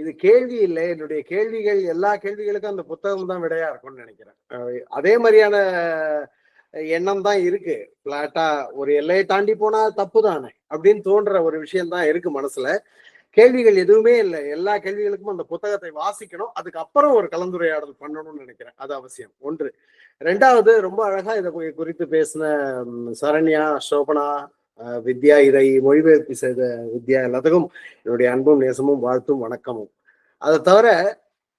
இது கேள்வி இல்லை. என்னுடைய கேள்விகள் எல்லா கேள்விகளுக்கும் அந்த புத்தகம் தான் விடையா இருக்கும்னு நினைக்கிறேன். அதே மாதிரியான எண்ணம் தான் இருக்கு. பிளாட்டா ஒரு எல்லையை தாண்டி போனா தப்பு தானே அப்படின்னு தோன்ற ஒரு விஷயம் தான் இருக்கு மனசுல. கேள்விகள் எதுவுமே இல்லை. எல்லா கேள்விகளுக்கும் அந்த புத்தகத்தை வாசிக்கணும். அதுக்கப்புறம் ஒரு கலந்துரையாடல் பண்ணணும்னு நினைக்கிறேன். அது அவசியம். ஒன்று. ரெண்டாவது ரொம்ப அழகா இதை குறித்து பேசின சரண்யா சோபனா வித்யா இதை மொழிபெயர்ப்பு செய்த வித்யா எல்லாத்துக்கும் என்னுடைய அன்பும் நேசமும் வாழ்த்தும் வணக்கமும். அதை தவிர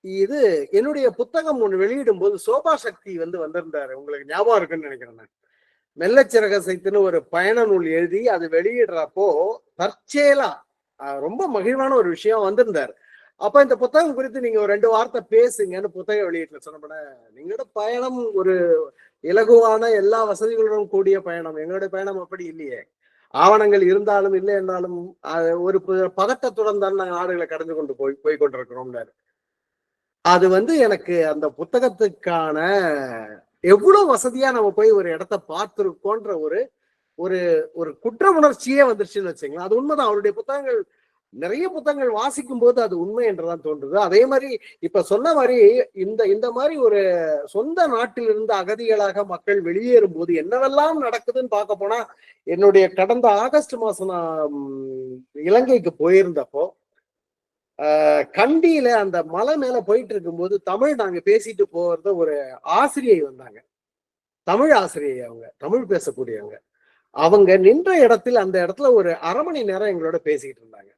இது என்னுடைய புத்தகம் ஒன்று வெளியிடும் போது சோபா சக்தி வந்து வந்திருந்தாரு. உங்களுக்கு ஞாபகம் இருக்குன்னு நினைக்கிறேன் நான். மெல்லச்சிறக சைத்துன்னு ஒரு பயண நூல் எழுதி அது வெளியிடுறப்போ தற்செயலா ரொம்ப மகிழ்வான ஒரு விஷயம் வந்திருந்தார். அப்ப இந்த புத்தகம் குறித்து நீங்க ஒரு ரெண்டு வார்த்தை பேசுங்கன்னு புத்தக வெளியீட்டுல சொன்னப்பட நீங்களோட பயணம் ஒரு இலகுவான எல்லா வசதிகளுடன் கூடிய பயணம். எங்களுடைய பயணம் அப்படி இல்லையே. ஆவணங்கள் இருந்தாலும் இல்லை என்றாலும் ஒரு பதட்டத்துடன் தான் நாங்கள் நாடுகளை கடந்து கொண்டு போய் போய் கொண்டிருக்கிறோம்னாரு. அது வந்து எனக்கு அந்த புத்தகத்துக்கான எவ்வளவு வசதியா நம்ம போய் ஒரு இடத்த பார்த்துருக்கோன்ற ஒரு ஒரு ஒரு குற்ற உணர்ச்சியே வந்துருச்சுன்னு வச்சுங்களேன். அது உண்மைதான். அவருடைய புத்தகங்கள் நிறைய புத்தகங்கள் வாசிக்கும் போது அது உண்மை என்றுதான் தோன்றுது. அதே மாதிரி இப்ப சொன்ன மாதிரி இந்த இந்த மாதிரி ஒரு சொந்த நாட்டிலிருந்து அகதிகளாக மக்கள் வெளியேறும் போது என்னவெல்லாம் நடக்குதுன்னு பார்க்க போனா என்னுடைய கடந்த ஆகஸ்ட் மாசம் நான் இலங்கைக்கு போயிருந்தப்போ கண்டியில அந்த மலை மேல போயிட்டு இருக்கும்போது தமிழ் நாங்க பேசிட்டு போறத ஒரு ஆசிரியை வந்தாங்க. தமிழ் ஆசிரியை அவங்க தமிழ் பேசக்கூடியவங்க. அவங்க நின்ற இடத்தில் அந்த இடத்துல ஒரு அரை மணி நேரம் எங்களோட பேசிக்கிட்டு இருந்தாங்க.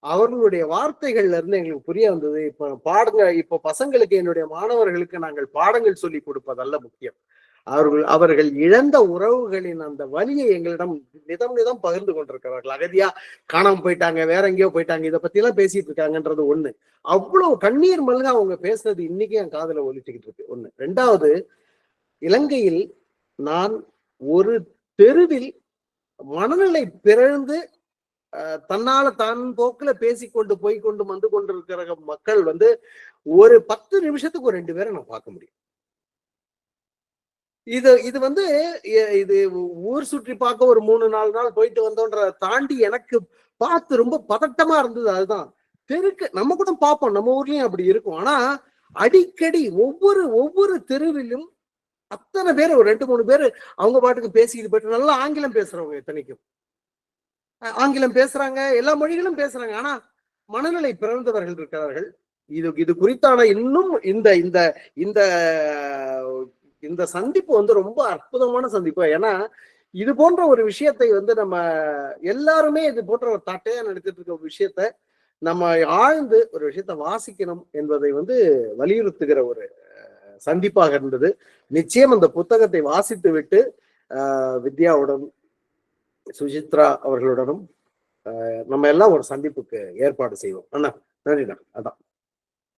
அவர்களுடைய வார்த்தைகள்ல இருந்து எங்களுக்கு புரிய வந்தது. இப்ப பாடங்கள் இப்ப பசங்களுக்கு என்னுடைய மாணவர்களுக்கு நாங்கள் பாடங்கள் சொல்லி கொடுப்பதல்ல முக்கியம். அவர்கள் அவர்கள் இழந்த உறவுகளின் அந்த வலியை எங்களிடம் நிதம் நிதம் பகிர்ந்து கொண்டிருக்கிறார்கள். அகதியா காணாம போயிட்டாங்க வேற எங்கேயோ போயிட்டாங்க இதை பத்தி எல்லாம் பேசிட்டு இருக்காங்கன்றது ஒண்ணு. அவ்வளவு கண்ணீர் மல்க அவங்க பேசுனது இன்னைக்கு என் காதுல ஒழிச்சுக்கிட்டு இருக்கு. ஒண்ணு. ரெண்டாவது இலங்கையில் நான் ஒரு தெருவில் மனநிலை பிறழ்ந்து தன்னால தன் போக்குல பேசிக்கொண்டு போய் கொண்டு வந்து கொண்டிருக்கிற மக்கள் வந்து ஒரு பத்து நிமிஷத்துக்கு ஒரு ரெண்டு பேரை நான் பார்க்க முடியும். இது இது வந்து இது ஊர் சுற்றி பார்க்க ஒரு மூணு நாலு நாள் போயிட்டு வந்தோன்ற தாண்டி எனக்கு பார்த்து ரொம்ப பதட்டமா இருந்தது அதுதான். தெருக்கு நம்ம கூட பார்ப்போம். நம்ம ஊர்லயும் அப்படி இருக்கும். ஆனா அடிக்கடி ஒவ்வொரு ஒவ்வொரு தெருவிலும் அத்தனை பேர் ஒரு ரெண்டு மூணு பேர் அவங்க பாட்டுக்கு பேசிக்கிட்டு போயிட்டு நல்லா ஆங்கிலம் பேசுறவங்க இத்தனைக்கும் ஆங்கிலம் பேசுறாங்க எல்லா மொழிகளும் பேசுறாங்க. ஆனா மனநிலை பிறந்தவர்கள் இருக்கிறார்கள். இது இது குறித்தான இன்னும் இந்த இந்த இந்த இந்த சந்திப்பு வந்து ரொம்ப அற்புதமான சந்திப்பு. ஏன்னா இது போன்ற ஒரு விஷயத்தை வந்து நம்ம எல்லாருமே இது போன்ற ஒரு தட்டையா நடத்திட்டு இருக்க ஒரு விஷயத்த நம்ம ஆழ்ந்து ஒரு விஷயத்த வாசிக்கணும் என்பதை வந்து வலியுறுத்துகிற ஒரு சந்திப்பாக இருந்தது. நிச்சயம் அந்த புத்தகத்தை வாசித்து விட்டு வித்யாவுடன் சுஜித்ரா அவர்களுடனும் ஆஹ், நம்ம எல்லாம் ஒரு சந்திப்புக்கு ஏற்பாடு செய்வோம். அண்ணா நன்றிண்ணா. அதான்.